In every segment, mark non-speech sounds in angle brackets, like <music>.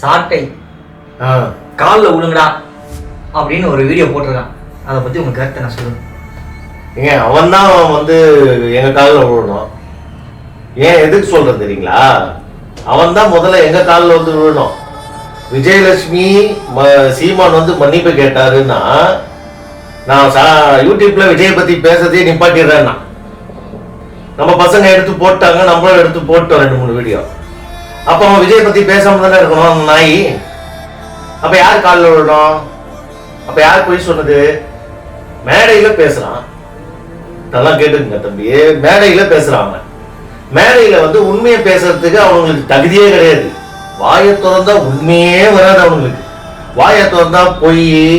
சாட்டை. காலில் விழுங்கடா அப்படின்னு ஒரு வீடியோ போட்டிருக்கான். அதை பத்தி உங்க கருத்தை நான் சொல்லுங்க. ஏங்க அவன் தான் வந்து எங்க காலில் விழணும் ஏன் எதுக்கு சொல்றது தெரியுங்களா? அவன் தான் முதல்ல எங்க காலில் வந்து விழணும் விஜயலட்சுமி ம- சீமான் வந்து மன்னிப்பு கேட்டாருன்னா நான் சா யூடியூப்ல விஜயை பத்தி பேசுறதே நிப்பாட்டிடுறேன்னா. நம்ம பசங்க எடுத்து போட்டாங்க நம்மளும் எடுத்து போட்டோம் ரெண்டு மூணு வீடியோ அப்ப அவன் விஜய் பத்தி பேசாமல் தானே இருக்கணும்? அந்த நாய். அப்ப யார் காலில் விழணும்? அப்ப யார் போய் சொன்னது? மேடையில பேசுறான். நல்லா கேட்டுக்குங்க தம்பி. மேடையில பேசுறான் மேடையில் மேடையில வந்து உண்மையை பேசுறதுக்கு அவங்களுக்கு தகுதியே கிடையாது. வாயை திறந்தா உண்மையே வராது அவங்களுக்கு வாயை திறந்தா பொய்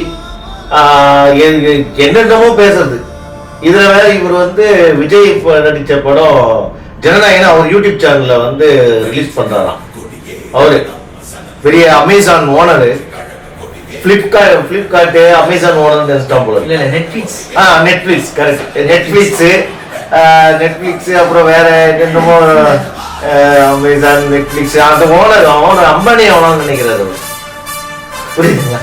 எ- என்னென்னமோ பேசுறது. இதுல வேற இவர் வந்து விஜய் நடித்த நடிச்ச படம் ஜனநாயகன் அவர் யூடியூப் சேனல்ல வந்து ரிலீஸ் பண்றாராம். அவரு பெரிய Amazon owner Flipkart Flipkart Amazon owner நினைச்சிட்டான் போல இல்ல நெட்ஃபிளிக்ஸ் ஆ நெட்ஃப்ளிக்ஸ் கரெக்ட் நெட்ஃப்ளிக்ஸு நெட்ஃப்ளிக்ஸு அப்புறம் வேற என்னமோ அமேசான் நெட்ஃப்ளிக்ஸ் அந்த ஓனர் ஓனர் அம்பானி ஓனர் நினைக்கிறாரு. புரியுதுங்களா?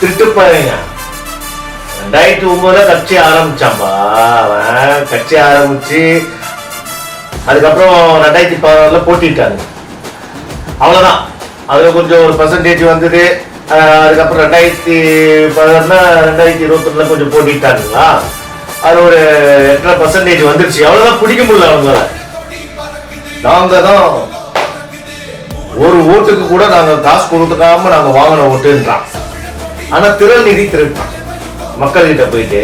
திருட்டு பாருங்க ரெண்டாயிரத்தி ஒன்பதுல கட்சி ஆரம்பிச்சாம்பா அவன் கட்சி ஆரம்பிச்சு அதுக்கப்புறம் ரெண்டாயிரத்தி பதினாறுல போட்டிட்டாங்க. அவ்வளவுதான். அதுல கொஞ்சம் ஒரு பர்சன்டேஜ் வந்தது. அதுக்கப்புறம் ரெண்டாயிரத்தி பதினாறுல ரெண்டாயிரத்தி இருபத்தொன்னுல கொஞ்சம் போட்டிட்டாங்களா? அது ஒரு எட்டரை பர்சன்டேஜ் வந்துருச்சு. அவ்வளவுதான் பிடிக்க முடியல அவங்களால. நாங்க தான் ஒரு ஓட்டுக்கு கூட நாங்க காசு கொடுத்துக்காம நாங்க வாங்கின ஓட்டுன்றான். ஆனா திறன் நிதி திருட்டான் மக்கள்கிட்ட போயிட்டு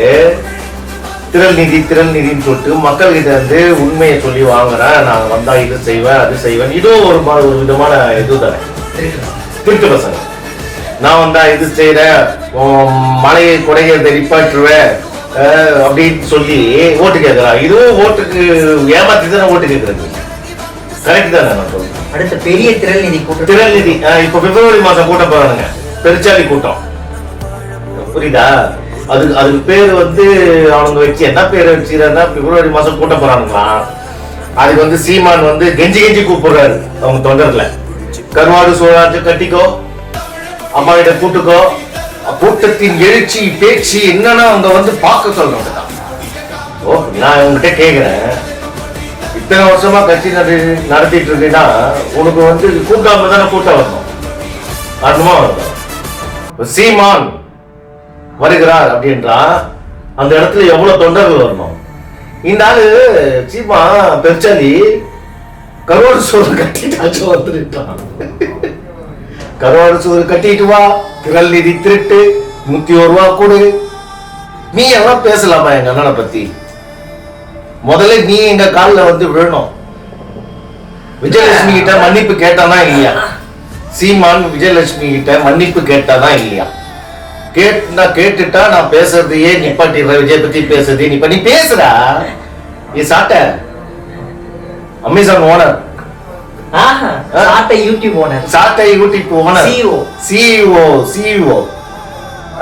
திரள் நிதி திரள் நிதின்னு சொல்லிட்டு மக்கள்கிட்ட இருந்து உண்மையை சொல்லி வாங்குறேன். நான் வந்தா இது செய்வேன் அது செய்வேன். இதுவும் ஒரு ஒரு விதமான இது தானே திருட்டு பசங்க. நான் வந்தா இது செய்யறேன் மலையை குறைகிறத நிப்பாட்டுருவேன் அப்படின்னு சொல்லி ஓட்டு கேட்கறான் இதுவும் ஓட்டுக்கு ஏமாத்தி தானே ஓட்டு கேட்கறது கரெக்ட் தானே நான் சொல்றேன். அடுத்த பெரிய திரள் நிதி கூட்டம். திரள் நிதி. இப்ப பிப்ரவரி மாசம் கூட்டம் போறானுங்க. பெருச்சாலி கூட்டம். புரியுதா? அதுக்கு அதுக்கு பேர் வந்து அவனுங்க வச்சு என்ன பேர் வச்சுக்கிறாருன்னா பிப்ரவரி மாசம் கூட்டம் போறானுங்களா அதுக்கு வந்து சீமான் வந்து கெஞ்சி கெஞ்சி கூப்பிடுறாரு அவங்க தொண்டர்ல கருவாடு சோழாட்டு கட்டிக்கோ. அம்மா கிட்ட கூட்டுக்கோ. கூட்டத்தின் எழுச்சி பேச்சு என்னன்னா அவங்க வந்து பார்க்க சொல்றாங்க ஓ நான் உங்ககிட்ட கேட்குறேன் இத்தனை வருஷமா கட்சி நட- நடத்திட்டு இருக்கீங்கன்னா உனக்கு வந்து கூட்டாம தானே கூட்டம் வரணும். வரணுமா? வரணும். சீமான் வருகிறார் அப்படின்றா அந்த இடத்துல எவ்வளவு தொண்டர்கள் வரணும்? இந்த ஆளு சீமா பெருச்சாலி கருவாடு சோறு கட்டிட்டாச்சு வந்துட்டான் கருவாடு சோறு கட்டிட்டு வா திரள் நிதி திருட்டு நூத்தி ஒரு ரூபா கொடு. நீ எல்லாம் பேசலாமா எங்க அண்ணனை பத்தி? முதல்ல நீ எங்க கால்ல வந்து விழணும். விஜயலட்சுமி கிட்ட மன்னிப்பு கேட்டானா இல்லையா? சீமான் விஜயலட்சுமி கிட்ட மன்னிப்பு கேட்டானா இல்லையா? கேட்டா கேட்டுட்டா நான் பேசுறதையே நிப்பாட்டிடுறேன் விஜய் பத்தி பேசுறதே நீ நீ பேசுறா நீ சாட்ட. அமேசான் ஓனர் ஆஹா சாட்டை யூடியூப் ஓனர் சாட்டை YouTube owner CEO. CEO CEO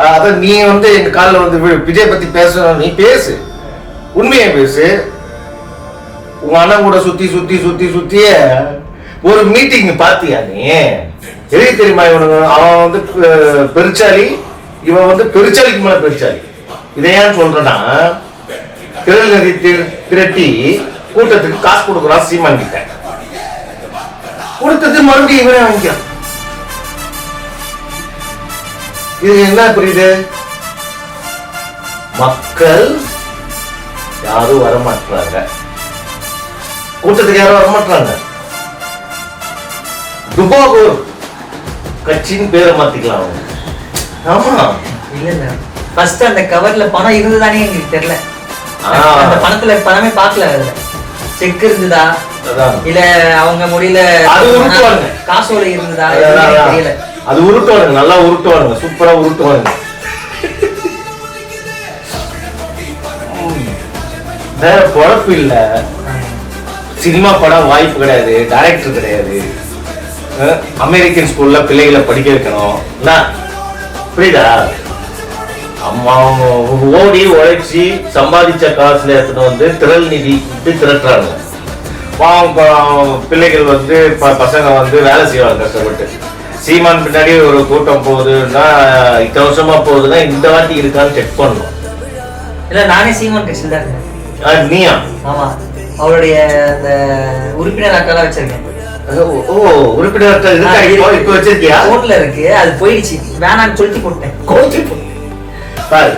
அத நீ வந்து எங்க காலில் வந்து. விஜய் பத்தி பேசணும் நீ பேசு. உண்மையை பேசு. உங்க அண்ணன் கூட சுத்தி சுத்தி சுத்தி சுத்திய ஒரு மீட்டிங் பாத்தியா நீ? எதுக்கு தெரியுமா இவனுங்க? அவன் வந்து பெருச்சாலி இவன் வந்து பெருச்சாலிக்கு மேல பெருச்சாலி இதை ஏன் சொல்றேன்னா திரள் நதி திரட்டி கூட்டத்துக்கு காசு கொடுக்குறான் சீமான் கிட்ட. கொடுத்தது மறுபடியும் இவனே வாங்கிக்கிறான். இது என்ன புரியுது? மக்கள் யாரும் வரமாட்டாங்க கூட்டத்துக்கு யாரும் வரமாட்டாங்க துபாகூர் கட்சின்னு பேரை மாத்திக்கலாம் அவங்க. ஆமா. இல்ல ஃபர்ஸ்ட் அந்த கவர்ல பணம் இருந்ததானே எங்களுக்கு தெரியல. அந்த பணத்துல பணமே பார்க்கல அதுல. செக் இருந்ததா? இல்ல அவங்க உருட்டுவாங்க. காசோலை இருந்ததா. தெரியல. அது உருட்டுவானுங்க நல்லா உருட்டுவானுங்க சூப்பரா உருட்டுவானுங்க. ம். வேற பொழப்பு இல்ல. சினிமா படம் வாய்ப்பு கிடையாது டைரக்டர் கிடையாது. அமெரிக்கன் ஸ்கூல்ல பிள்ளைகளை படிக்க வைக்கணும். என்ன? புரியுதா? அம்மா ஓடி உழைச்சி சம்பாதிச்ச காசுல எடுத்துட்டு வந்து திரள் நிதி விட்டு திரட்டுறாங்க. பிள்ளைகள் வந்து பசங்க வந்து வேலை செய்வாங்க கஷ்டப்பட்டு. சீமான் பின்னாடி ஒரு கூட்டம் போகுதுன்னா இத்தனை வருஷமா போகுதுன்னா இந்த வாட்டி இருக்கான்னு செக் பண்ணணும். இல்ல நானே சீமான் கட்சியில் தான் இருக்கேன். நீயா? ஆமா. அவருடைய அந்த உறுப்பினர் அட்டெல்லாம் வச்சிருக்கேன். ஓ, உறுப்பினர் இப்போ வச்சிருக்கியா? போன்ல இருக்கு. அது போயிடுச்சு. வேணாம்னு சொல்லிட்டு போட்டேன். கோச்சு பாரு.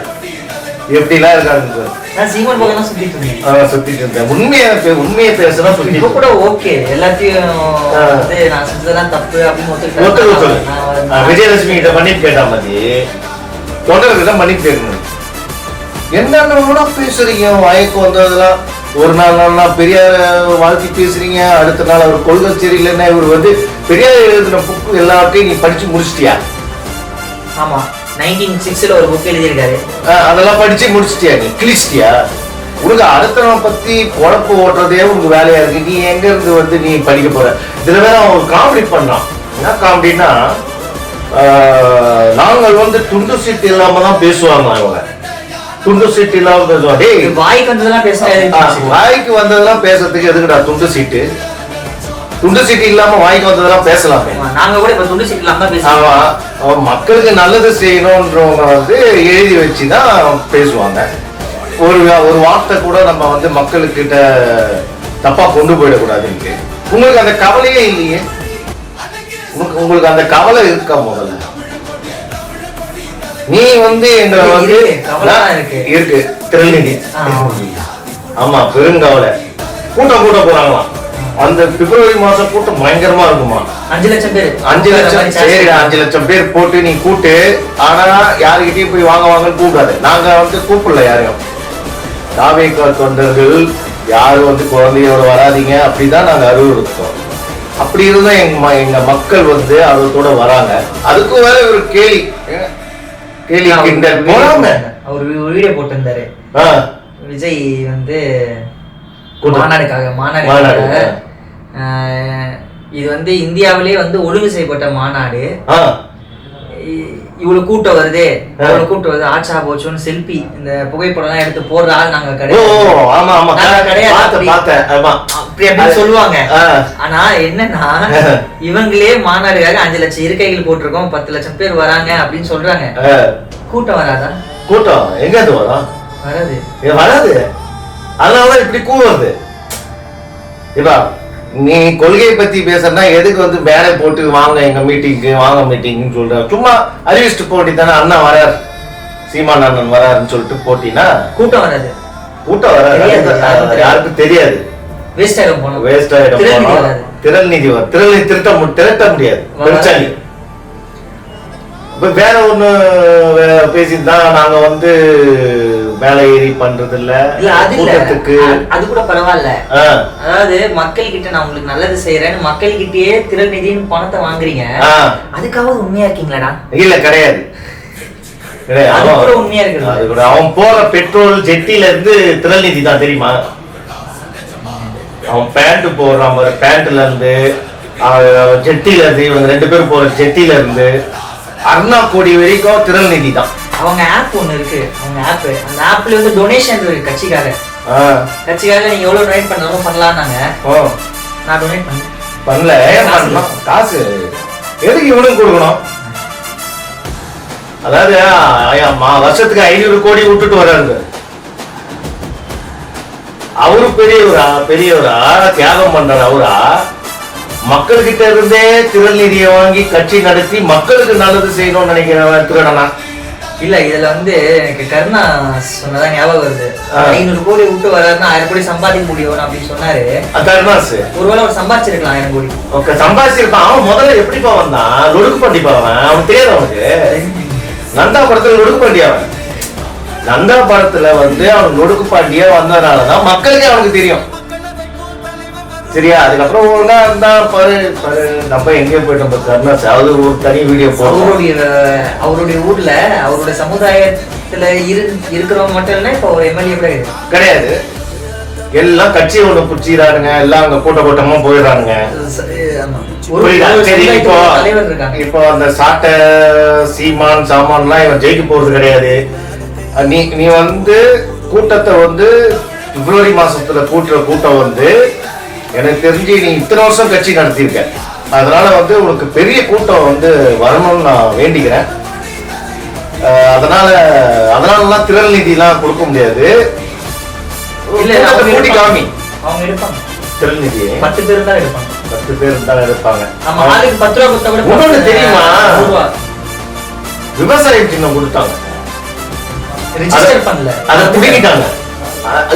எப்படிலாம் இருக்காங்க. நான் சீமான் பக்கம் சுத்திட்டு இருந்தேன். சுத்திட்டு இருந்தேன். உண்மையை உண்மையை பேசுனா இப்ப கூட ஓகே. எல்லாத்தையும். வந்து நான் செஞ்சதெல்லாம் தப்பு அப்படின்னு ஒத்துக்க ஒத்துக்கிட்டேன். விஜயலட்சுமி கிட்ட மன்னிப்பு கேட்டா மாதிரி தொண்டர்கள் தான் மன்னிப்பு கேட்கணும். என்னென்ன பேசுறீங்க? வாய்க்கு வந்ததெல்லாம் ஒரு நாள் நாள்னா பெரியார் வாழ்த்தி பேசுறீங்க. அடுத்த நாள் அவர் கொள்கை சரியில்லைன்னா இவர் வந்து பெரியார் எழுதின புக்கு எல்லாத்தையும் நீ படிச்சு முடிச்சிட்டியா? ஆமா. நைன்டீன் சிக்ஸ்ல ஒரு புக் எழுதியிருக்காரு. அதெல்லாம் படிச்சு முடிச்சிட்டியா நீ? கிழிச்சிட்டியா? உனக்கு அடுத்தவனை பத்தி பொழப்பு ஓட்டுறதே உனக்கு வேலையா இருக்கு. நீ எங்க இருந்து வந்து நீ படிக்க போற? இதுல வேற அவன் காமெடி பண்ணான். என்ன காமெடினா நாங்கள் வந்து துண்டு சீட்டு இல்லாம தான் பேசுவாங்க அவங்க துண்டு சீட்டு இல்லாம பேசுவாங்க டேய் வாய்க்கு வந்ததெல்லாம் ஆ, பேசுறாரு வாய்க்கு வந்ததெல்லாம் பேசுறதுக்கு எதுக்குடா துண்டு சீட்டு? துண்டு சீட்டு இல்லாம வாய்க்கு வந்ததெல்லாம் பேசலாமே. நாங்க கூட இப்ப துண்டு பேசுறோம். ஆமா அவன் மக்களுக்கு நல்லது செய்யணுன்றவங்க வந்து எழுதி வச்சு தான் பேசுவாங்க. ஒரு ஒரு வார்த்தை கூட நம்ம வந்து மக்களுக்கிட்ட தப்பா கொண்டு போயிடக்கூடாதுன்ட்டு. உங்களுக்கு அந்த கவலையே இல்லையே? உங்களுக்கு உங்களுக்கு அந்த கவலை இருக்கா முதல்ல? நீ வந்து எங்களை வந்து இருக்கு. ஆ. ஆமா பெருங்கவலை கூட்டம் கூட்ட போறாங்களாம் அந்த பிப்ரவரி மாசம் கூட்டம் பயங்கரமா இருக்குமா அஞ்சு லட்சம் பேர். அஞ்சு லட்சம் சரிடா அஞ்சு லட்சம் பேர் போட்டு நீ கூட்டு. ஆனா யாருக்கிட்டயும் போய் வாங்க வாங்கன்னு கூப்பிடாது. நாங்க வந்து கூப்பிடல யாரையும். தாவேக்கா தொண்டர்கள் யாரும் வந்து குழந்தையோட வராதீங்க அப்படிதான் நாங்க அறிவுறுத்தோம். அப்படி இருந்தா எங்க எங்க மக்கள் வந்து ஆர்வத்தோட வராங்க. அதுக்கும் வேற ஒரு கேலி. ஏன்? கேலி கிண்டல் போறாம அவர் ஒரு வீடியோ போட்டிருந்தாரு. ஆ, விஜய் வந்து. மாநாடுக்காக மாநாடு, மாநாடுக்காக இது வந்து இந்தியாவிலே வந்து ஒழுங்கு செய்யப்பட்ட மாநாடு இவ்வளவு கூட்டம் வருதே. இவ்வளவு கூட்டம் வருது. ஆச்சா போச்சுன்னு செல்ஃபி இந்த புகைப்படம் எல்லாம் எடுத்து போடுற ஆள் நாங்க கிடையாது. அப்படி. அப்படின்னு சொல்லுவாங்க. ஆனா என்னன்னா <laughs> இவங்களே மாநாடுக்காக அஞ்சு லட்சம் இருக்கைகள் போட்டிருக்கோம் பத்து லட்சம் பேர் வராங்க அப்படின்னு சொல்றாங்க. கூட்டம் வராதா? கூட்டம் எங்க இருந்து வரும்? வராது. வராது. அதனாலதான் இப்படி கூவுறது இப்பா நீ கொள்கையை பத்தி பேசுறனா எதுக்கு வந்து வேலை போட்டு வாங்க எங்க மீட்டிங்க்கு வாங்க மீட்டிங்னு சொல்ற? சும்மா அறிவிச்சிட்டு போட்டி தானே அண்ணா வரார். சீமான் அண்ணன் வராருன்னு சொல்லிட்டு போட்டினா கூட்டம் வராது. கூட்டம் வராது. யாருக்கும் தெரியாது. வேஸ்ட் ஆகும் போனோம். வேஸ்ட் ஆயிடும் போனோம். திரள் நிதி திரள் திரட்ட திரட்ட முடியாது. பெருச்சாலி இப்ப வேற ஒண்ணு வே- பேசிதான் நாங்க வந்து மேலே ஏறி பண்றது இல்ல கூட்டத்துக்கு. அது கூட பரவாயில்ல. அதாவது மக்கள் கிட்ட நான் உங்களுக்கு நல்லது செய்யறேன்னு மக்கள் கிட்டயே திரள் நிதின்னு பணத்தை வாங்குறீங்க. அதுக்காவது உண்மையா இருக்கீங்களாடா? இல்ல கிடையாது. உண்மையா கூட அவன் போற பெட்ரோல் ஜெட்டில இருந்து திரள் நிதி தான் தெரியுமா? அவன் பேண்ட் போடுறான் பாரு பேண்ட்ல இருந்து ஜெட்டில இருந்து இவங்க ரெண்டு பேரும் போற ஜெட்டில இருந்து அருணா கோடி வரைக்கும் நிதி தான். அவங்க ஆப் ஒண்ணு இருக்கு அவங்க ஆப் அந்த ஆப்ல வந்து டொனேஷன் இருக்கு கட்சிக்காக. ஆ, கட்சிக்காக நீங்க எவ்வளவு டொனேட் பண்ணாலும் பண்ணலாம்னாங்க. ஓ, நான் டொனேட் பண்ணேன் பண்ணல காசு எதுக்கு இவனுக்கு கொடுக்கணும்? அதாவது வருஷத்துக்கு ஐநூறு கோடி விட்டுட்டு வர்றாரு அவரு பெரியவரா பெரியவரா தியாகம் பண்றாரு அவரா? மக்கள்கிட்ட இருந்தே திரள் நிதியை வாங்கி கட்சி நடத்தி மக்களுக்கு நல்லது செய்யணும்னு நினைக்கிறவன் திருடனா? இல்ல இதுல வந்து எனக்கு கருணா சொன்னதா ஞாபகம் வருது. ஐநூறு கோடி விட்டு வராருன்னா ஆயிரம் கோடி சம்பாதிக்க முடியும் அப்படின்னு சொன்னாரு. கருணாஸ் ஒருவேளை அவர் சம்பாதிச்சிருக்கலாம் ஆயிரம் கோடி. ஓகே சம்பாதிச்சிருப்பான். அவன் முதல்ல எப்படிப்பா வந்தான்? லொடுக்கு பண்ணிப்பா அவன். அவன் தெரியாது அவனுக்கு. நந்தா படத்துல லொடுக்கு பாண்டி அவன். நந்தா படத்துல வந்து அவன் லொடுக்கு பாண்டியா வந்ததுனாலதான் மக்களுக்கே அவனுக்கு தெரியும். சரியா? அதுக்கப்புறம் ஒழுங்கா இருந்தா பாரு பாரு நம்ம எங்கேயோ போயிட்டோம் கருணாஸ் அது ஒரு தனி வீடியோ போடுறோம் அவருடைய அவருடைய ஊர்ல அவருடைய சமுதாயத்துல இரு இருக்கிறவங்க மட்டும் இல்ல இப்ப ஒரு எம்எல்ஏ கூட கிடையாது. எல்லாம் கட்சி ஒண்ணு புடிச்சிடானுங்க எல்லாம் அங்க கூட்ட கூட்டமா சரி, இப்போ இப்போ அந்த சாட்டை சீமான் சாமான்லாம் இவன் ஜெயிக்க போறது கிடையாது. நீ நீ வந்து கூட்டத்தை வந்து பிப்ரவரி மாசத்துல கூட்டுற கூட்டம் வந்து எனக்கு தெரிஞ்சு நீ இத்தனை வருஷம் கட்சி நடத்தியிருக்க. அதனால வந்து உனக்கு பெரிய கூட்டம் வந்து வரணும்னு நான் வேண்டிக்கிறேன். அதனால அதனாலலாம் திரள் நிதிலாம் கொடுக்க முடியாது. கூட்டி காமி. திரள் நிதியை. பத்து பேர் தான் எடுப்பாங்க பத்து பேர் தான் எடுப்பாங்க பத்து ரூபா தெரியுமா? விவசாய சின்னம் கொடுத்தாங்க. ரெஜிஸ்டர் பண்ணல. அதை புடிக்கிட்டாங்க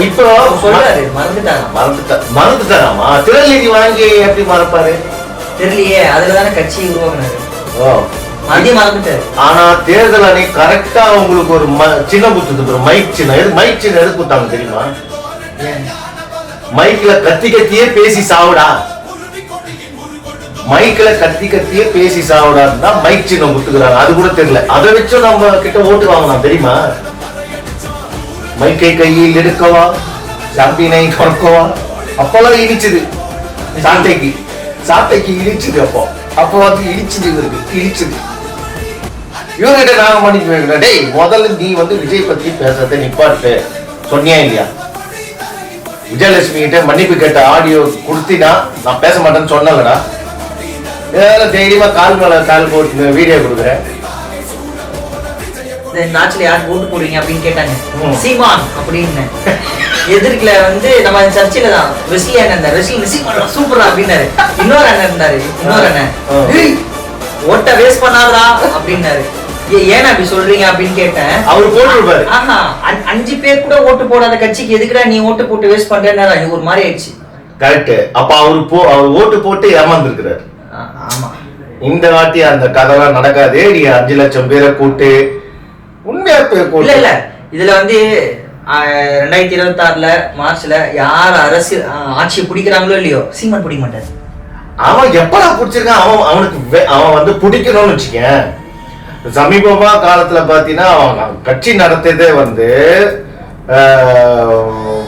இப்போ சொல்றாரு மறந்துட்டாங்க மறந்துட்டா மறந்துட்டாராமா? நிதி வாங்கி எப்படி மறப்பாரு? தெரியலையே அதுல தானே கட்சி உருவாக்குனாரு. ஓ. மதியம் மறந்துட்டாரு. ஆனா தேர்தல் அன்னைக்கு கரெக்டா உங்களுக்கு ஒரு சின்னம் கொடுத்தது ஒரு மைக் சின்னம். எது மைக் சின்னம் எது கொடுத்தாங்க தெரியுமா? மைக்ல கத்தி கத்தியே பேசி சாவுடா. மைக்ல கத்தி கத்தியே பேசி சாவுடான்னு தான் மைக் சின்னம் கொடுத்துக்கிறாங்க அது கூட தெரியல. அதை வச்சும் நம்ம கிட்ட ஓட்டு வாங்கலாம் தெரியுமா? மைக்கை கையில் எடுக்கவா? சாம்பியனை தொடக்கவா அப்பெல்லாம் இடிச்சுது. சாட்டைக்கு. சாட்டைக்கு இடிச்சுது அப்போ. அப்போ வந்து இடிச்சுது இவருக்கு. இடிச்சுது. இவர்கிட்ட நான் மன்னிப்பு டேய் முதல்ல நீ வந்து விஜய் பத்தி பேசுறத நிப்பாட்டு சொன்னியா இல்லையா? விஜயலட்சுமி கிட்ட மன்னிப்பு கேட்ட ஆடியோ கொடுத்தினா நான் பேச மாட்டேன்னு சொன்னலடா. ஏதாவது தைரியமா கால் மேல கால் போட்டு வீடியோ கொடுக்குறேன். இந்த ஆட்சியில யார் ஓட்டு போடுவீங்க அப்படின்னு கேட்டாங்க. சீமான் அப்படின்னு. எதிர்க்கல வந்து நம்ம சர்ச்சில தான் வெஸ்லி அண்ணன் இருந்தார். வெஸ்லி சீமான் சூப்பரா அப்படின்னாரு. இன்னொரு அண்ணன் இருந்தாரு இன்னொரு அண்ணன். ஆ. "ஏய், ஓட்ட வேஸ்ட் பண்ணாதடா அப்படின்னாரு. "ஏ- ஏன் அப்படி சொல்றீங்க அப்படின்னு கேட்டேன். அவர் போட்டுருப்பாரு. ஆஹா அஞ்- அஞ்சு பேர் கூட ஓட்டு போடாத கட்சிக்கு எதுக்குடா நீ ஓட்டு போட்டு வேஸ்ட் பண்றேன்னு எனக்கு ஒரு மாதிரி ஆயிடுச்சு. கரெக்ட் அப்ப அவர் போ அவர் ஓட்டு போட்டு ஏமாந்துருக்கிறாரு. ஆமா. இந்த வாட்டி அந்த கதைலாம் நடக்காதே. நீ அஞ்சு லட்சம் பேரை கூட்டு உண்மையா இல்ல இல்ல. இதுல வந்து ரெண்டாயிரத்தி இருபத்தி ஆறுல மார்ச்ல யார் அரசு ஆஹ், ஆட்சியை பிடிக்கிறாங்களோ இல்லையோ சீமான் பிடிக்க மாட்டாரு. அவன் எப்படா பிடிச்சிருக்கான்? அவன் அவனுக்கு அவன் வந்து பிடிக்கணும்னு வச்சுக்கேன். சமீபமா காலத்துல பாத்தீங்கன்னா அவன் கட்சி நடத்ததே வந்து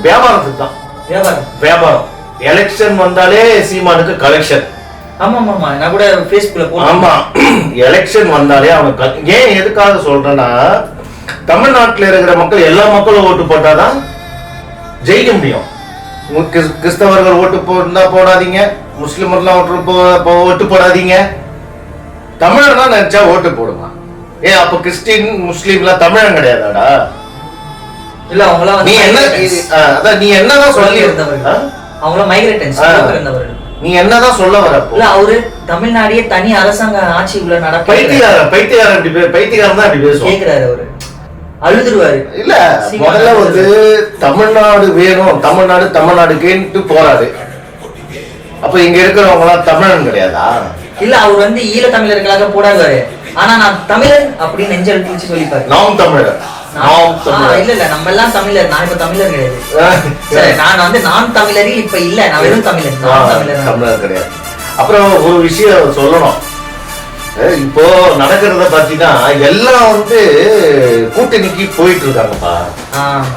வியாபாரத்துக்கு தான். வியாபாரம். வியாபாரம். எலெக்ஷன் வந்தாலே சீமானுக்கு கலெக்ஷன் எலெக்ஷன் வந்தாலே அவனுக்கு ஏன் எதுக்காக சொல்றேன்னா தமிழ்நாட்டுல இருக்கிற மக்கள் எல்லா மக்களும் ஓட்டு போட்டாதான் ஜெயிக்க முடியும். கிறிஸ்தவர்கள் ஓட்டு போட்டா போடாதீங்க முஸ்லிமர்லாம் ஓட்டு ஓட்டு போடாதீங்க. தமிழர் தான் நினைச்சா ஓட்டு போடுங்க ஏன் அப்ப கிறிஸ்டின் முஸ்லீம்லாம் தமிழன் கிடையாதாடா? இல்ல அவங்களாம் நீ என்ன அதான் நீ என்னதான் சொல்லி இருந்தவர்கள்? அவங்களாம் மைக்ரேட்டன்ஸ் ஆ. இருந்தவர்கள். நீ என்னதான் சொல்ல வரப்போ? இல்ல அவரு தமிழ்நாடையே தனி அரசாங்க ஆட்சி உள்ள நடக்க பைத்தியக்காரன் பைத்தியக்காரன் அப்படி பே- பைத்தியக்காரன் தான் அப்படி பேசுவான். கேக்குறாரு அவரு. அழுதுருவாரு. இல்ல முதல்ல வந்து தமிழ்நாடு வேணும் தமிழ்நாடு தமிழ்நாடுக்கேன்ட்டு போராடு அப்ப இங்க இருக்கிறவங்க எல்லாம் தமிழன் கிடையாதா? இல்ல அவர் வந்து ஈழ தமிழர்களாக போடாதாரு ஆனா நான் தமிழன் அப்படின்னு நெஞ்சல் வச்சு சொல்லிப்பாரு. நாம் தமிழர். நாம் தமிழர். இல்ல இல்ல நம்ம எல்லாம் தமிழர். நான் இப்ப தமிழர் கிடையாது நான் வந்து நான் தமிழரில் இப்ப இல்ல. நான் வெறும் தமிழர். தமிழர். கிடையாது. அப்புறம் ஒரு விஷயம் சொல்லணும். இப்போ நடக்கிறத பாத்தீங்கன்னா எல்லாம் வந்து கூட்டணிக்கு போயிட்டு இருக்காங்கப்பா.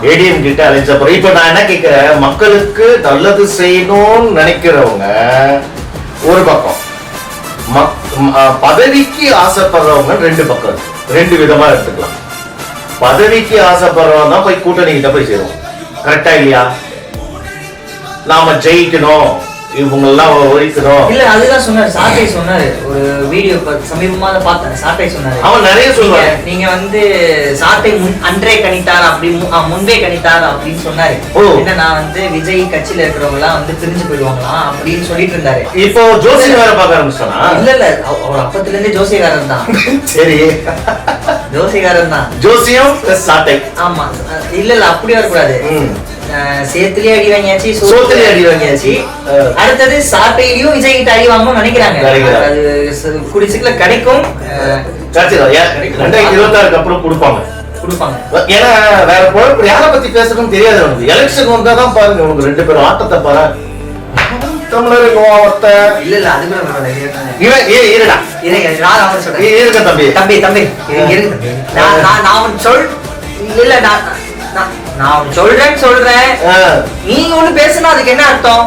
ஏடிஎம் கிட்ட அலைஞ்ச அப்புறம் இப்ப நான் என்ன கேட்கிறேன் மக்களுக்கு நல்லது செய்யணும்னு நினைக்கிறவங்க ஒரு பக்கம். பதவிக்கு ஆசைப்படுறவங்க ரெண்டு பக்கம். ரெண்டு விதமா எடுத்துக்கலாம். பதவிக்கு ஆசைப்படுறவன் தான் போய் கூட்டணி கிட்ட போய் சேருவோம் கரெக்டா இல்லையா? நாம ஜெயிக்கணும். இவங்கெல்லாம் ஒழிக்கணும் இல்ல அதுதான் சொன்னாரு. சாட்டை சொன்னாரு. ஒரு வீடியோ சமீபமா தான் பார்த்தேன். சாட்டை சொன்னாரு. அவன் நிறைய சொல்லுவான் நீங்க- வந்து சாட்டை முன் அன்றே கணித்தார் அப்படி முன்பே கணித்தார் அப்படின்னு சொன்னாரு. என்ன நான் வந்து விஜய் கட்சியில இருக்கிறவங்க எல்லாம் வந்து பிரிஞ்சு போயிடுவாங்களாம் அப்படின்னு சொல்லிட்டு இருந்தாரு. இப்போ ஜோசி வேற பார்க்க ஆரம்பிச்சானா இல்ல இல்ல. அவ- அவர் அப்பத்துல இருந்தே ஜோசியக்காரன் தான். சரி. ஜோசியக்காரன் தான். ஜோசியம் சாட்டை ஆமா. இல்ல இல்ல. அப்படி வரக்கூடாது சேத்துலயே அடி வாங்கியாச்சு சோத்துலயே அடி வாங்கியாச்சு. அடுத்தது சாட்டையிலயும் விஜய் கிட்ட அடி வாங்கணும்னு நினைக்கிறாங்க. அது சீக்கிரம் கிடைக்கும். ரெண்டாயிரத்தி இருபத்தாறுக்கு அப்புறம் கொடுப்பாங்க. ஏன்னா வேற குழப்பம் யாரை பத்தி பேசணும்னு தெரியாது அவனுக்கு எலெக்ஷன் வந்தா தான் பாருங்க உனக்கு ரெண்டு பேரும் ஆட்டத்தை பாரு. தமிழருக்கு ஒருத்த இல்ல இல்ல அது. இவன் ஏ இருடா. இருங்க, நான் அவனை சொல்றேன். இருங்க தம்பி. தம்பி தம்பி இருங்க, நான் நான் அவன் சொல் இல்ல நான் நான் சொல்றேன்னு சொல்றேன். நீங்க ஒண்ணு பேசுனா அதுக்கு என்ன அர்த்தம்.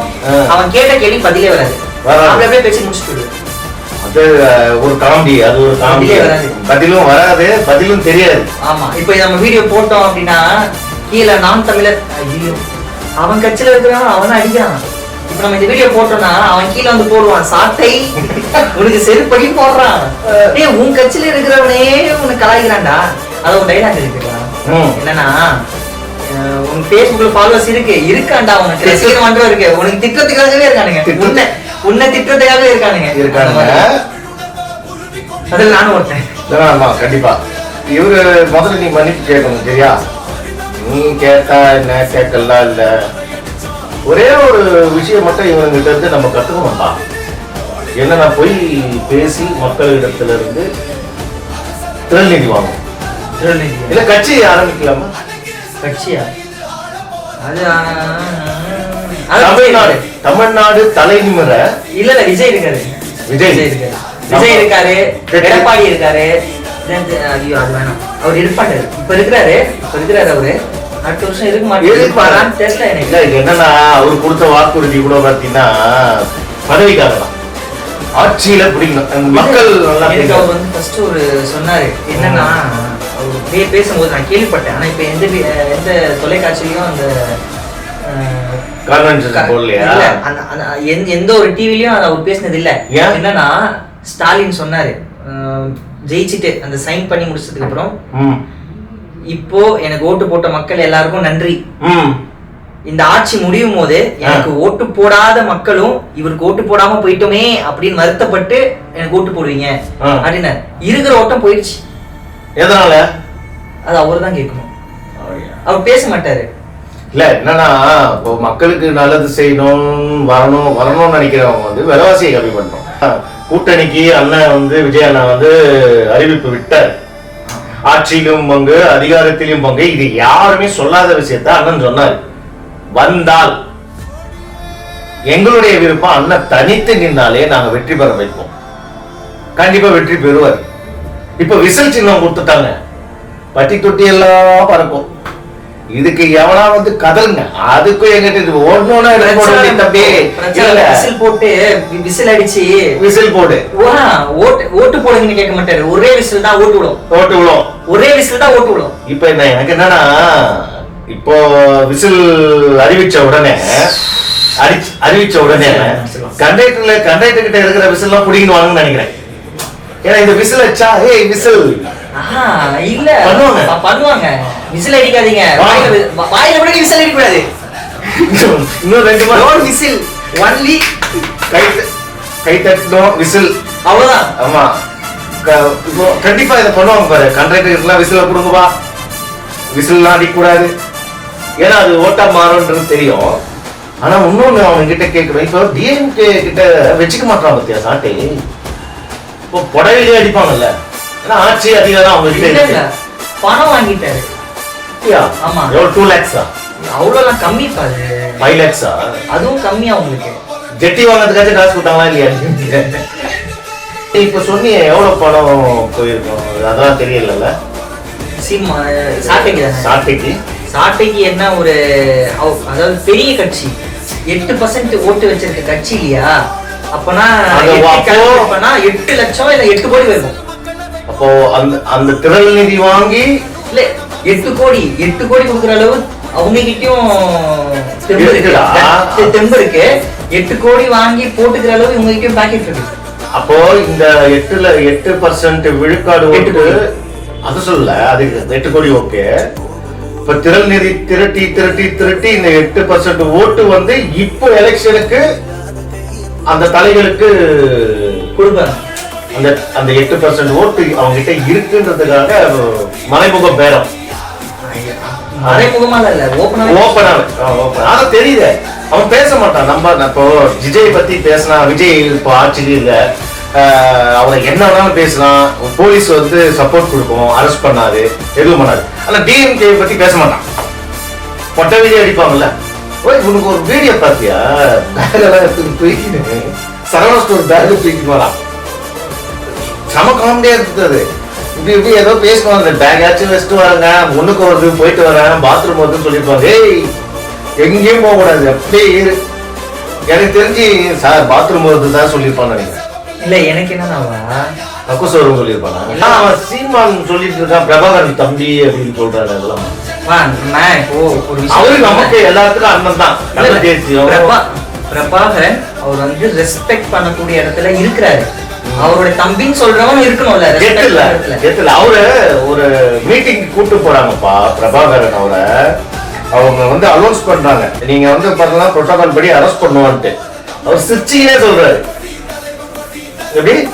அவன் கேட்ட கேள்வி பதிலே வராது. அப்படி அப்படியே பேசி முடிச்சுட்டு. அது ஒரு காமெடி அது ஒரு காமெடி. பதிலும் வராது பதிலும் தெரியாது. ஆமா. இப்போ நம்ம வீடியோ போட்டோம் அப்படின்னா கீழே நான் தமிழர் ஐயோ. அவன் கட்சியில இருக்கிறவன் அவனை அடிக்கிறான். இப்ப நம்ம இந்த வீடியோ போட்டோம்னா அவன் கீழே வந்து போடுவான் சாட்டை உனக்கு செருப்படி போடுறான். டேய் உன் கட்சியில இருக்கிறவனே உனக்கு கலாய்க்கிறான்டா. அது ஒரு டைலாக் இருக்குடா. என்னன்னா உன் Facebookல ஃபாலோவர்ஸ் இருக்கு. இருக்கான்டா உனக்கு? ரசிகர் மன்றம் இருக்கு. உனக்கு திட்டத்துக்காகவே இருக்கானுங்க. உன்னை உன்னை திட்டத்துக்காகவே இருக்கானுங்க. இருக்காங்க அதுல நானும் ஒருத்தன். ஆமா கண்டிப்பா. இவரு முதல்ல நீ மன்னிப்பு கேட்கணும் சரியா? நீ கேட்டா என்ன கேட்கலாம் இல்ல? ஒரே ஒரு விஷயம் மட்டும் இவங்கிட்ட இருந்து நம்ம கத்துக்கணும்பா. என்னன்னா போய் பேசி மக்களிடத்துல இருந்து திரள் நிதி வாங்கணும். திருநெல்வேலி. இல்ல கட்சி ஆரம்பிக்கலாமா? கட்சியா? அது தமிழ்நாடு தமிழ்நாடு. தலை நிமிர. இல்ல இல்ல விஜய் இருக்காரு. விஜய். இருக்காரு. விஜய் இருக்காரு. எடப்பாடி இருக்காரு. ஐயோ அது வேணாம். அவர் இருப்பாரு. இப்ப இருக்கிறாரு. இப்ப இருக்கிறாரு அவரு. அடுத்த வருஷம் இருக்க இருப்பாரான்னு தெரியல இல்ல எனக்கு என்னன்னா அவரு கொடுத்த வாக்குறுதி கூட பாத்தீங்கன்னா பதவிக்காக தான். ஆட்சியில பிடிக்கணும். மக்கள் நல்லா அவர். வந்து ஃபர்ஸ்ட் ஒரு சொன்னாரு. என்னன்னா பே- பேசும்போது நான் கேள்விப்பட்டேன். ஆனா இப்ப எந்த எந்த தொலைக்காட்சியிலயும் அந்த எந்த- ஒரு டிவிலயும் அவர் பேசினது இல்ல? என்னன்னா ஸ்டாலின் சொன்னாரு. ஜெயிச்சுட்டு அந்த சைன் பண்ணி முடிச்சதுக்கு அப்புறம் இப்போ எனக்கு ஓட்டு போட்ட மக்கள் எல்லாருக்கும் நன்றி. இந்த ஆட்சி முடியும் போது எனக்கு ஓட்டு போடாத மக்களும் இவருக்கு ஓட்டு போடாம போயிட்டோமே அப்படின்னு வருத்தப்பட்டு எனக்கு ஓட்டு போடுவீங்க. அப்படின்னு இருக்கிற ஓட்டம் போயிடுச்சு. எதனால? அது அவர் தான் கேட்கணும். அவர் பேச மாட்டாரு. இல்ல என்னன்னா இப்போ மக்களுக்கு நல்லது செய்யணும் வரணும் வரணும்னு நினைக்கிறவங்க வந்து விலைவாசியை கம்மி பண்றோம் கூட்டணிக்கு அண்ணன் வந்து விஜய் அண்ணா வந்து அறிவிப்பு விட்டார். ஆட்சியிலும் பங்கு அதிகாரத்திலும் பங்கு இது யாருமே சொல்லாத விஷயத்த அண்ணன் சொன்னார். வந்தால் எங்களுடைய விருப்பம் அண்ணன் தனித்து நின்னாலே நாங்க வெற்றி பெற வைப்போம். கண்டிப்பா வெற்றி பெறுவார். இப்ப விசில் சின்னம் கொடுத்துட்டாங்க. பட்டி தொட்டி எல்லாம் பறக்கும். இதுக்கு எவனா வந்து கதலுங்க? அதுக்கும் எங்கிட்ட வேண்டிய தம்பி. விசில் போட்டு விசில் அடிச்சு. விசில் போடு வா, ஓட்டு ஓட்டு போடுங்கன்னு கேட்க மாட்டாரு. ஒரே விசில் தான் ஓட்டு விடும். ஓட்டு விழும் ஒரே விசில் தான் ஓட்டு விடும். இப்ப என்ன எனக்கு என்னன்னா இப்போ விசில் அறிவிச்ச உடனே அறிவிச்ச உடனே கண்டக்டர்ல கண்டக்டர் கிட்ட இருக்கிற விசில் எல்லாம் புடிங்கன்னு நினைக்கிறேன். ஏன்னா இந்த விசில் வச்சா ஏய் விசில். இல்ல. பண்ணுவாங்க. விசில் அடிக்காதீங்க. வாயில கூட விசில் அடிக்க கூடாது இன்னும் ரெண்டு நோ மாதம் விசில். ஒன்லி கை கை தட்டணும் விசில். அவ்வளவுதான். ஆமா. கண்டிப்பா இதை பண்ணுவாங்க பாரு. கண்டக்டர்லாம் விசில கொடுங்கப்பா. விசில்லாம் அடிக்கக்கூடாது. ஏன்னா அது ஓட்டா மாறும்ன்றது தெரியும். ஆனா இன்னொன்னு அவங்க கிட்ட கேட்கணும். இப்போ டிஎம்கே கிட்ட வச்சுக்க மாட்டான் பத்தியா சாட்டை? இப்போ புடவையிலே அடிப்பாங்கல்ல. ஏன்னா ஆட்சி அதிகாரம் அவங்க கிட்ட இல்ல. இருக்கு. இல்ல பணம் வாங்கிட்டாரு. ஆமா. எவ்வளவு டூ லேக்ஸா அவ்வளவுலாம் கம்மி பாரு. ஃபைவ் லேக்ஸா அதுவும் கம்மியா உங்களுக்கு ஜெட்டி வாங்குறதுக்காச்சும் காசு கொடுத்தாங்களா இல்லையா? இப்ப சொன்னியே எவ்வளவு பணம் போயிருக்கும்? அதெல்லாம் தெரியலல்ல. சிம் சாட்டைக்கு தானே? சாட்டைக்கு. சாட்டைக்கு என்ன ஒரு அதாவது பெரிய கட்சி. எட்டு பர்சன்ட் ஓட்டு வச்சிருக்க கட்சி இல்லையா? அப்பனா எட்டு லட்சம் இல்ல எட்டு கோடி வரும் அப்போ அந்த அந்த திரள் நிதி வாங்கி இல்ல எட்டு கோடி எட்டு கோடி கொடுக்குற அளவு அவங்க கிட்டயும் தெம்பு இருக்கு. எட்டு கோடி வாங்கி போட்டுக்கிற அளவு இவங்க கிட்டயும் பாக்கெட் இருக்கு. அப்போ இந்த எட்டுல எட்டு பர்சன்ட் விழுக்காடு ஓட்டு. அது சொல்லல அது எட்டு கோடி ஓகே இப்ப திரள் நிதி திரட்டி திரட்டி திரட்டி இந்த எட்டு பர்சன்ட் ஓட்டு வந்து இப்போ எலெக்ஷனுக்கு அந்த தலைகளுக்கு கொடுப்பாங்க அந்த அந்த எட்டு பர்சன்ட் ஓட்டு அவங்க கிட்ட இருக்குன்றதுக்காக மறைமுக பேரம். மறைமுகமா இல்ல ஓப்பனா ஆனா தெரியுது. அவன் பேச மாட்டான். நம்ம இப்போ விஜய் பத்தி பேசினா விஜய் இப்போ ஆட்சியில் இல்ல. அவனை என்ன வேணாலும் பேசலாம். போலீஸ் வந்து சப்போர்ட் கொடுக்கும். அரெஸ்ட் பண்ணாது எதுவும் பண்ணாது ஆனா டிஎம்கே பத்தி பேச மாட்டான். பொட்டை விஜய் அடிப்பாங்கல்ல. ஓய் உனக்கு ஒரு வீடியோ பார்த்தியா பேக் எல்லாம் எடுத்து தூக்கிட்டு சரவண ஸ்டோர் பேக் தூக்கிட்டு வரான் செம காமெடியா இருந்தது இப்படி இப்படி ஏதோ பேசுவாங்க அந்த பேக் ஆச்சும் வச்சுட்டு வராங்க. முன்னுக்கு வருது போயிட்டு வரேன் பாத்ரூம் வருதுன்னு சொல்லியிருப்பாங்க ஏய் எங்கேயும் போக கூடாது. அப்படியே இரு. எனக்கு தெரிஞ்சு சார் பாத்ரூம் வருது தான் சொல்லியிருப்பான்னு நினைக்கிறேன் இல்ல எனக்கு என்னன்னா கக்குசோரும் சொல்லியிருப்பாங்க. ஆனா, அவன் சீமான் சொல்லிட்டு இருக்கான். பிரபாகரன் தம்பி அப்படின்னு சொல்றாரு அதெல்லாம். அவரு நமக்கு எல்லாத்துக்கும் அண்ணன் தான். பிரபாகரன் அவர் வந்து ரெஸ்பெக்ட் பண்ணக்கூடிய இடத்துல இருக்கிறாரு. அவருடைய தம்பின்னு சொல்றவன் இருக்கணும்ல இடத்துல. எத்துல அவரு ஒரு மீட்டிங் கூட்டு போறாங்கப்பா பிரபாகரன் அவரை. அவங்க வந்து அலௌன்ஸ் பண்றாங்க. நீங்க வந்து பார்த்தீங்கன்னா புரோட்டோகால் படி அரெஸ்ட் பண்ணுவான்ட்டு. அவர் சிரிச்சியே சொல்றாரு. எப்படி?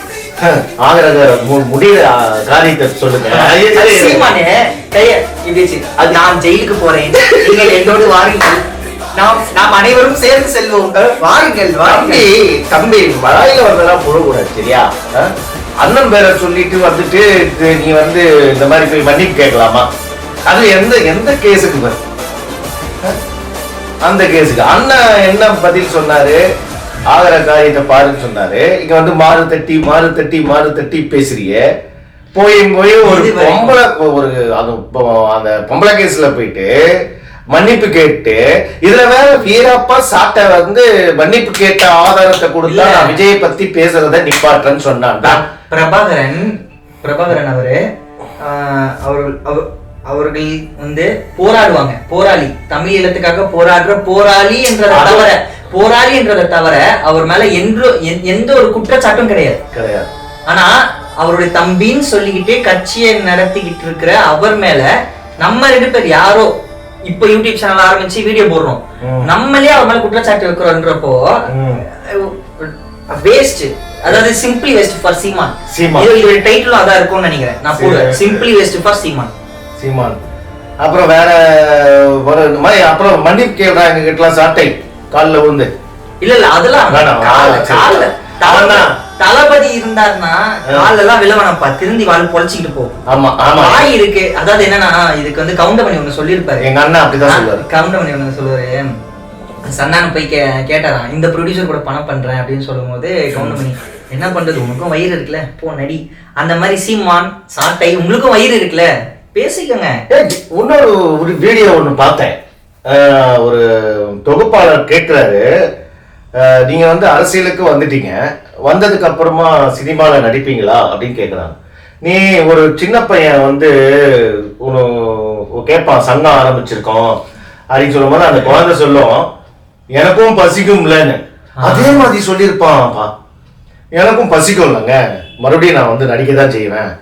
ஆகிற முடிய காரியத்தை சொல்லுங்க. அது நான் ஜெயிலுக்கு போறேன். நீங்கள் என்னோடு வாருங்கள். நாம் நாம் அனைவரும் சேர்ந்து செல்வோம் வாருங்கள் தம்பி வாருங்கள். தம்பி மழையில வந்தெல்லாம் புழக்கூடாது சரியா? அண்ணன் பேரை சொல்லிட்டு வந்துட்டு நீ வந்து இந்த மாதிரி போய் மன்னிப்பு கேட்கலாமா? அது எந்த எந்த கேஸுக்கு பாரு? அந்த கேஸுக்கு. அண்ணன் என்ன பதில் சொன்னாரு? ஆகிற காரியத்தை பாருன்னு சொன்னாரு. இங்க வந்து மாறு தட்டி மாறு தட்டி மாறு தட்டி பேசுறியே. போய் போய் ஒரு. பொம்பளை ஒரு அந்த பொம்பளை கேஸ்ல போயிட்டு மன்னிப்பு கேட்டு இதுல வேற வீரப்பா சாட்டை வந்து மன்னிப்பு கேட்ட ஆதாரத்தை கொடுத்தா. நான் விஜயை பத்தி பேசுறத நிப்பாட்டுறேன்னு சொன்னான்டா பிரபாகரன் பிரபாகரன் அவரு ஆஹ், அவர்கள் அவ- அவர்கள் வந்து போராடுவாங்க. போராளி. தமிழ் இல்லத்துக்காக போராடுற போராளி என்றதை தவிர போராளி என்றதை தவிர அவர் மேல எந்த- எந்த ஒரு குற்றச்சாட்டும் கிடையாது. கிடையாது. ஆனா அவருடைய தம்பின்னு சொல்லிக்கிட்டு கட்சியை நடத்திக்கிட்டு இருக்கிற அவர் மேல நம்ம ரெண்டு பேர் யாரோ இப்ப யூடியூப் சேனல் ஆரம்பிச்சு வீடியோ போடுறோம். நம்மளே அவர் மேல குற்றச்சாட்டு வைக்கிறோன்றப்போ. வேஸ்ட் அதாவது simply waste for Seeman Seeman. இது இதோட டைட்டிலும் அதான் இருக்கும்னு நினைக்கிறேன் நான் போடுவேன். Simply waste for Seeman Seeman அப்புறம் வேற ஒரு இந்த மாதிரி அப்புறம் மன்னிப்பு கேட்கறாங்க கிட்டலாம் சாட்டை காலில் விழுந்து இல்ல இல்ல அதெல்லாம் வேணாம். கால ஆ, சரி. கால அவன்தான். தளபதி இருந்தாருன்னா கால எல்லாம் விலவனப்பா திருந்தி வாழ் பொழைச்சிக்கிட்டு போ. ஆமா ஆமா. வாய் இருக்கு. அதாவது என்னன்னா இதுக்கு வந்து கவுண்டமணி ஒண்ணு சொல்லியிருப்பாரு. எங்க அண்ணன் அப்படிதான் சொல்லுவாரு. கவுண்டமணி ஒண்ணு சொல்லுவாரு. சன்னான போய் கே கேட்டாராம் இந்த ப்ரொடியூசர் கூட பணம் பண்றேன் அப்படின்னு சொல்லும்போது கவுண்டமணி என்ன பண்றது? உனக்கும் வயிறு இருக்குல்ல. போ நடி. அந்த மாதிரி சீமான் சாட்டை உங்களுக்கும் வயிறு இருக்குல்ல. பேசிக்கோங்க. இன்னொரு ஒரு வீடியோ ஒன்று பார்த்தேன். ஒரு தொகுப்பாளர் கேட்குறாரு நீங்க வந்து அரசியலுக்கு வந்துட்டீங்க. வந்ததுக்கு அப்புறமா சினிமால நடிப்பீங்களா அப்படின்னு கேட்குறாங்க நீ ஒரு சின்ன பையன் வந்து கேட்பான் சங்கம் ஆரம்பிச்சிருக்கோம் அப்படின்னு சொல்லும்போது அந்த குழந்தை சொல்லும் எனக்கும் பசிக்கும்லன்னு. அதே மாதிரி சொல்லியிருப்பான்ப்பா. எனக்கும் பசிக்கும் இல்லைங்க மறுபடியும் நான் வந்து நடிக்க தான் செய்வேன்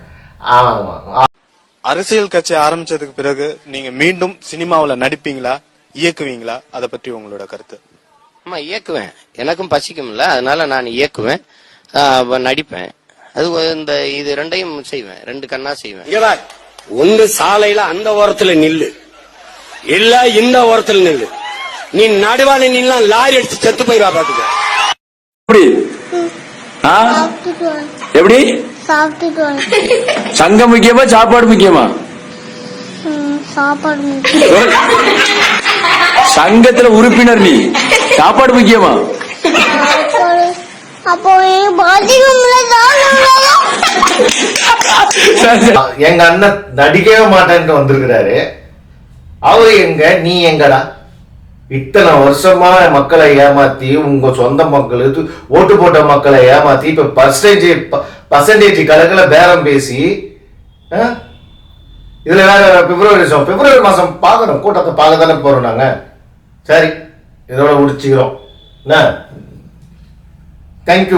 அரசியல் கட்சி ஆரம்பிச்சதுக்கு பிறகு நீங்க மீண்டும் சினிமாவுல நடிப்பீங்களா? இயக்குவீங்களா? அத பற்றி உங்களோட கருத்து. ஆமா இயக்குவேன். எனக்கும் பசிக்கும்ல அதனால நான் இயக்குவேன். நடிப்பேன். அது இந்த இது ரெண்டையும் செய்வேன். ரெண்டு கண்ணா செய்வேன். இங்க பார் ஒன்று சாலையில அந்த ஓரத்துல நில்லு. இல்ல இந்த ஓரத்துல நில்லு. நீ நடுவால நின்னா லாரி அடிச்சு செத்து போயிருவா பாத்துக்க. எப்படி. எப்படி. சங்கம் முக்கியமா சாப்பாடு முக்கியமா? ம், சாப்பாடு முக்கியம். சங்கத்துல உறுப்பினர் நீ. சாப்பாடு முக்கியமா. எங்க அண்ணன் நடிக்கவே மாட்டேன்ட்டு வந்திருக்கிறாரு. அவரு எங்க நீ எங்கடா? இத்தனை வருஷமா மக்களை ஏமாத்தி உங்க சொந்த மக்களுக்கு ஓட்டு போட்ட மக்களை ஏமாத்தி இப்ப பர்சன்டேஜ் பர்சன்டேஜ் கணக்குல பேரம் பேசி ஆ? இதுல வேற பிப்ரவரி மாசம் பிப்ரவரி மாசம் பார்க்கணும். கூட்டத்தை பார்க்க தானே போறோம் நாங்க. சரி. இதோட முடிச்சுக்கிறோம். என்ன? தேங்க்யூ